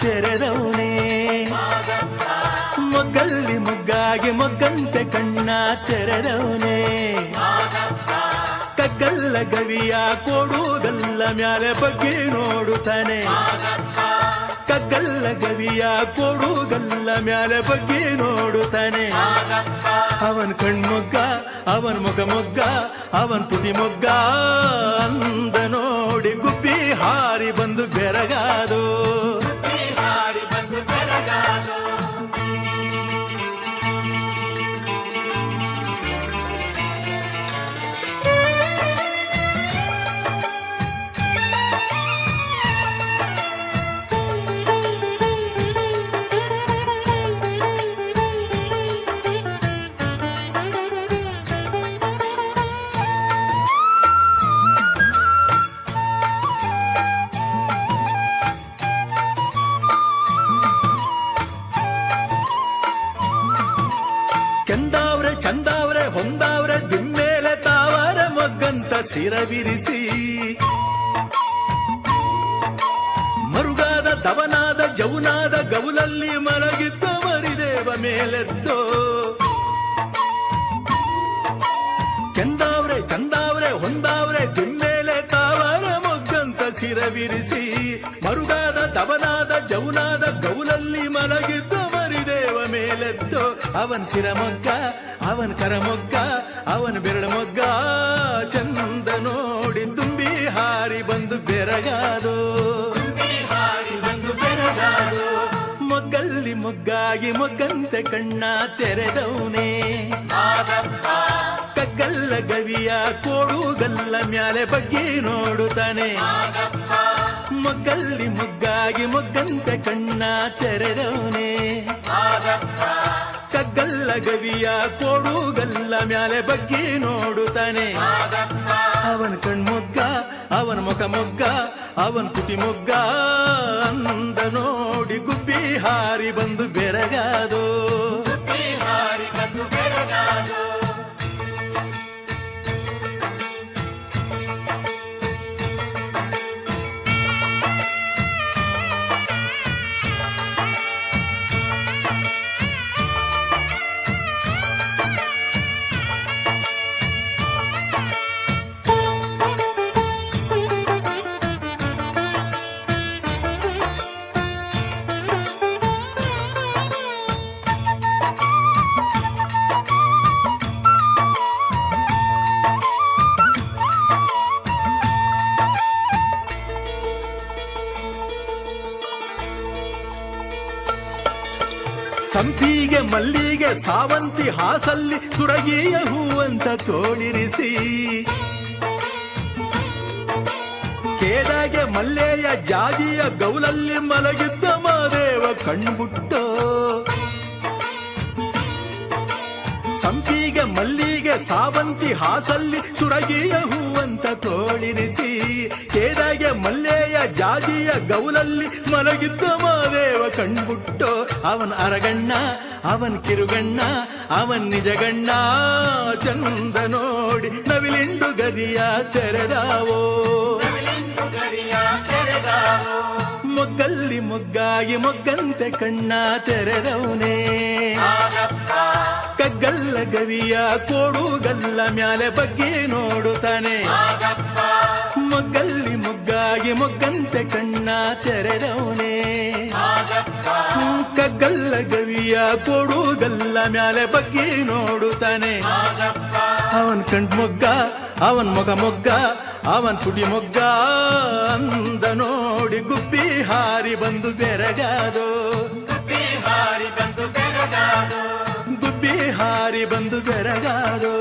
ತೆರೆದವನೇ. ಮೊಗ್ಗಲ್ಲಿ ಮೊಗ್ಗಾಗಿ ಮೊಗ್ಗಂತೆ ಕಣ್ಣ ತೆರೆದವನೇ. ಕಗ್ಗಲ್ಲ ಗವಿಯ ಕೊಡುಗಲ್ಲ ಮ್ಯಾಲೆ ಬಗ್ಗೆ ನೋಡುತ್ತಾನೆ. ಕಗ್ಗಲ್ಲ ಗವಿಯ ಕೊಡುಗಲ್ಲ ಮ್ಯಾಲೆ ಬಗ್ಗೆ ನೋಡುತ್ತಾನೆ. ಅವನ್ ಕಣ್ಮೊಗ್ಗ, ಅವನ್ ಮೊಗ ಮೊಗ್ಗ ಅವನ್ ತುಟಿ ಮೊಗ್ಗ ಅಂದನು. ಗುಬ್ಬಿ ಹಾರಿ ಬಂದು ಬೆರಗಾದು. ದವನಾದ ಜೌನಾದ ಗೌಲಲ್ಲಿ ಮಲಗಿದ್ದ ಮರಿದೇವ ಮೇಲೆದ್ದೋ ಕೆಂದಾವ್ರೆ, ಚಂದಾವ್ರೆ, ಹೊಂದಾವ್ರೆ ತಿಮ್ಮೇಲೆ ತಾವರ ಮೊಗ್ಗಂತ ಸಿರವಿರಿಸಿ. ಮರುಗಾದ ದವನಾದ ಜೌನಾದ ಗೌಲಲ್ಲಿ ಮಲಗಿದ್ದ ಮರಿದೇವ ಮೇಲೆದ್ದು ಅವನ್ ಸಿರಮೊಗ್ಗ ಅವನ್ ಕರಮೊಗ್ಗ ಅವನ್ ಬೆರಳು ಮೊಗ್ಗ. ಚಂದ ನೋಡಿ ತುಂಬಿ ಹಾರಿ ಬಂದು ಬೆರಗಾದು. ಮೊಗ್ಗಲ್ಲಿ ಮೊಗ್ಗಾಗಿ ಮೊಗ್ಗಂತೆ ಕಣ್ಣ ತೆರೆದವನೇ. ಕಗ್ಗಲ್ಲ ಗವಿಯ ಕೋಡುಗಲ್ಲ ಮ್ಯಾಲೆ ಬಗ್ಗೆ ನೋಡುತ್ತಾನೆ. ಮೊಗ್ಗಲ್ಲಿ ಮೊಗ್ಗಾಗಿ ಮೊಗ್ಗಂತೆ ಕಣ್ಣ ತೆರೆದವನೇ. ಕಗ್ಗಲ್ಲ ಗವಿಯ ಕೋಡುಗಲ್ಲ ಮ್ಯಾಲೆ ಬಗ್ಗೆ ನೋಡುತ್ತಾನೆ. ಅವನ ಕಣ್ಮೊಗ್ಗ, ಅವನ ಮುಖ ಮೊಗ್ಗ ಅವನ್ ತುಟಿ ಮೊಗ್ಗ ಅಂದ ನೋಡಿ ಗುಬ್ಬಿ ಹಾರಿ ಬಂದು ಬೆರಗಾದು. ಸಾವಂತಿ ಹಾಸಲ್ಲಿ ಸುರಗಿಯ ಹೂವಂತ ತೋಳಿರಿಸಿ ಕೇದಾಗೆ ಮಲ್ಲೆಯ ಜಾಜಿಯ ಗೌಲಲ್ಲಿ ಮಲಗಿದ್ದ ಮಾದೇವ ಕಣ್ಬುಟ್ಟೋ ಸಂಪಿಗೆ ಮಲ್ಲಿಗೆ ಸಾವಂತಿ ಹಾಸಲ್ಲಿ ಸುರಗಿಯ ಹೂವಂತ ತೋಳಿರಿಸಿ ಕೇದಾಗೆ ಮಲ್ಲೆಯ ಜಾಜಿಯ ಗೌಲಲ್ಲಿ ಮಲಗಿದ್ದ ಮಾದೇವ ಕಣ್ಬುಟ್ಟೋ ಅವನ್ ಅರಗಣ್ಣ, ಅವನ್ ಕಿರುಗಣ್ಣ, ಅವನ್ ನಿಜಗಣ್ಣ. ಚಂದ ನೋಡಿ ನವಿಲಿಂಡು ಗರಿಯ ತೆರೆದಾವೋ. ಮೊಗ್ಗಲ್ಲಿ ಮೊಗ್ಗಾಗಿ ಮೊಗ್ಗಂತೆ ಕಣ್ಣ ತೆರೆದವನೇ. ಕಗ್ಗಲ್ಲ ಗವಿಯ ಕೋಡುಗಲ್ಲ ಮ್ಯಾಲೆ ಬಗ್ಗೆ ನೋಡುತ್ತಾನೆ. ಮೊಗ್ಗಲ್ಲಿ ಮೊಗ್ಗಾಗಿ ಮೊಗ್ಗಂತೆ ಕಣ್ಣ ತೆರೆದವನೇ. ಕಗ್ಗಲ್ಲ ಗವಿಯ ಕೋಡುಗಲ್ಲ ಮ್ಯಾಲೆ ಬಗ್ಗೆ ನೋಡುತ್ತಾನೆ. ಅವನ್ ಕಂಡ್ ಮೊಗ್ಗ, ಅವನ್ ಮೊಗ ಮೊಗ್ಗ, ಅವನ್ ತುಡಿ ಮೊಗ್ಗ ಅಂದ ನೋಡಿ ಗುಬ್ಬಿ ಹಾರಿ ಬಂದು ಬೆರಗಾದೋ ಗುಬ್ಬಿ ಹಾರಿ ಬಂದು ಬೆರಗಾದೋ. ಗುಬ್ಬಿ ಹಾರಿ ಬಂದು ಬೆರಗಾದೋ.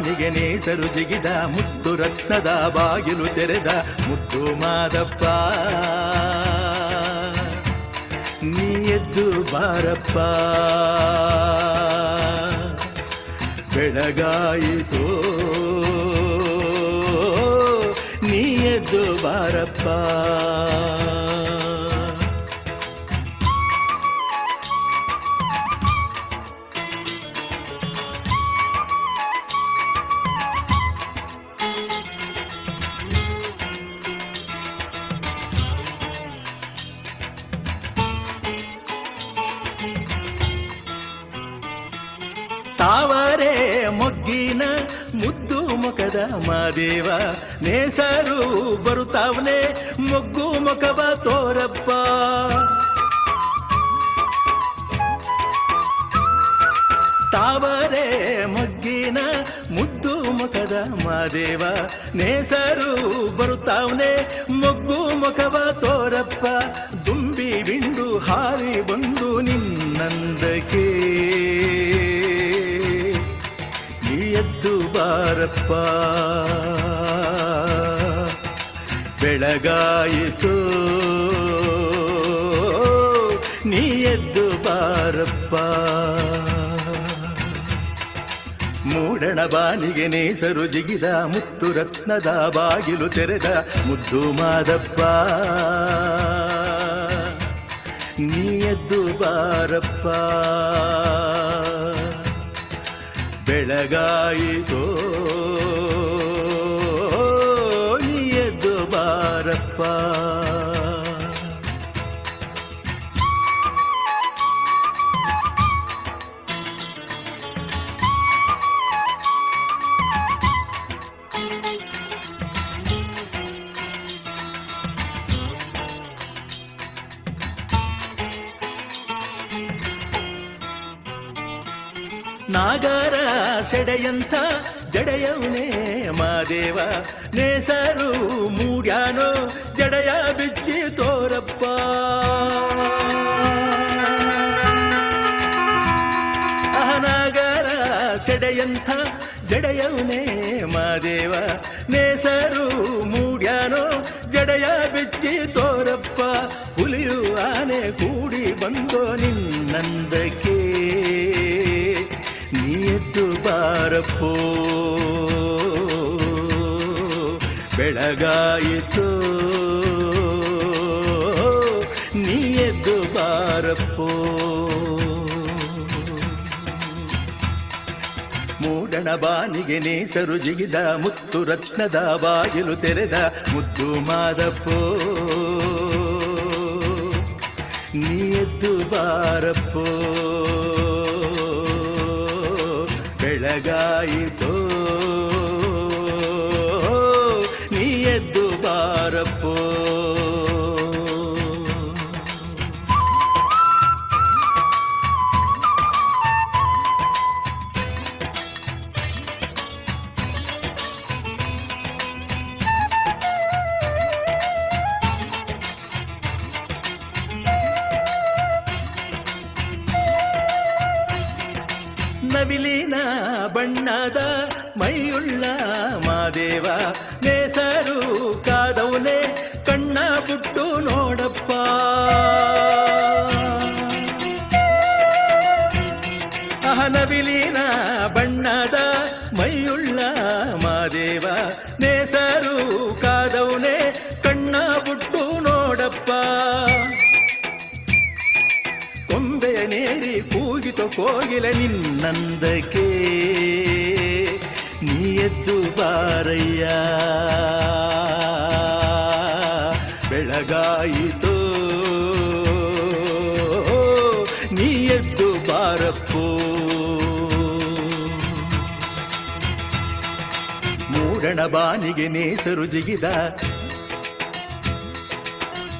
ಬಾನಿಗೆ ನೇಸರು ಜಿಗಿದ ಮುತ್ತು ರತ್ನದ ಬಾಗಿಲು ತೆರೆದ ಮುತ್ತು ಮಾದಪ್ಪ. ನೀ ಎದ್ದು ಬಾರಪ್ಪ. ಬೆಳಗಾಯಿತು ನೀ ಎದ್ದು ಬಾರಪ್ಪ. ಮುಖದ ಮಾದೇವ, ನೇಸರು ಬರುತ್ತಾವನೆ, ಮೊಗ್ಗು ಮುಖವ ತೋರಪ್ಪ. ತಾವರೆ ಮೊಗ್ಗಿನ ಮುದ್ದು ಮುಖದ ಮಾದೇವ, ನೇಸರು ಬರುತ್ತಾವನೆ, ಮೊಗ್ಗು ಬೆಳಗಾಯಿತು. ನೀ ಎದ್ದು ಬಾರಪ್ಪ. ಮೂಡಣ ಬಾನಿಗೆ ನೇಸರು ಜಿಗಿದ ಮುತ್ತು ರತ್ನದ ಬಾಗಿಲು ತೆರೆದ ಮುದ್ದು ಮಾದಪ್ಪ. ನೀ ಎದ್ದು ಬಾರಪ್ಪ. ಬೆಳಗಾಯಿತೋ. ಬಾರಪ್ಪ ನಾಗರ ಸೆಡೆಯಂಥ ಜಡೆಯವನೇ ಮಾದೇವ ನೇಸರು ಮೂಡ್ಯಾನೋ ಜಡೆಯ ಬಿಚ್ಚಿ ತೋರಪ್ಪ ಅಹನಾಗರ ಸೆಡೆಯಂಥ ಜಡೆಯವನೇ ಮಾದೇವ ನೇಸರು ಮೂಡ್ಯಾನೋ ಜಡೆಯ ಬಿಚ್ಚಿ ತೋರಪ್ಪ ಹುಲಿಯು ಆನೆ ಕೂಡಿ ಬಂದೋ ನಿನ್ನಂದಕ್ಕೆ ನೀ ಎದ್ದು ಬಾರಪ್ಪೋ ಬೆಳಗಾಯಿತು. ನೀ ಎದ್ದು ಬಾರಪ್ಪೋ. ಮೂಡಣ ಬಾನಿಗೆ ನೇಸರು ಜಿಗಿದ ಮುತ್ತು ರತ್ನದ ಬಾಗಿಲು ತೆರೆದ ಮುದ್ದು ಮಾದಪ್ಪೋ. ನೀ ಬಾರಪ್ಪೋ. ನವಿಲಿನ ಬಣ್ಣದ ಮೈಯುಳ್ಳ ಮಾದೇವ. ನೇಸರು ಕಾದವನೆ ಕಣ್ಣ ಬಿಟ್ಟು ನೋಡಪ್ಪ. ಅಹ ನವಿಲಿನ ಬಣ್ಣದ ಮೈಯುಳ್ಳ ಮಾದೇವ. ನೇಸರು ಬೆಳಗಾಯಿತು. ನೀ ಎದ್ದು ಬಾರಪ್ಪೋ. ಮೂಡಣ ಬಾನಿಗೆ ನೇಸರು ಜಿಗಿದ.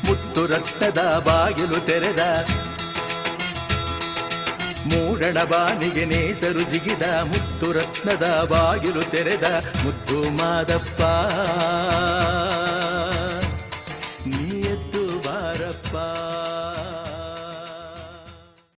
ಮುತ್ತು ರಕ್ತದ ಬಾಗಿಲು ತೆರೆದ. ಮೂಡಣ ಬಾನಿಗೆ ನೇಸರು ಜಿಗಿದ ಮುತ್ತು ರತ್ನದ ಬಾಗಿಲು ತೆರೆದ ಮುತ್ತು ಮಾದಪ್ಪ.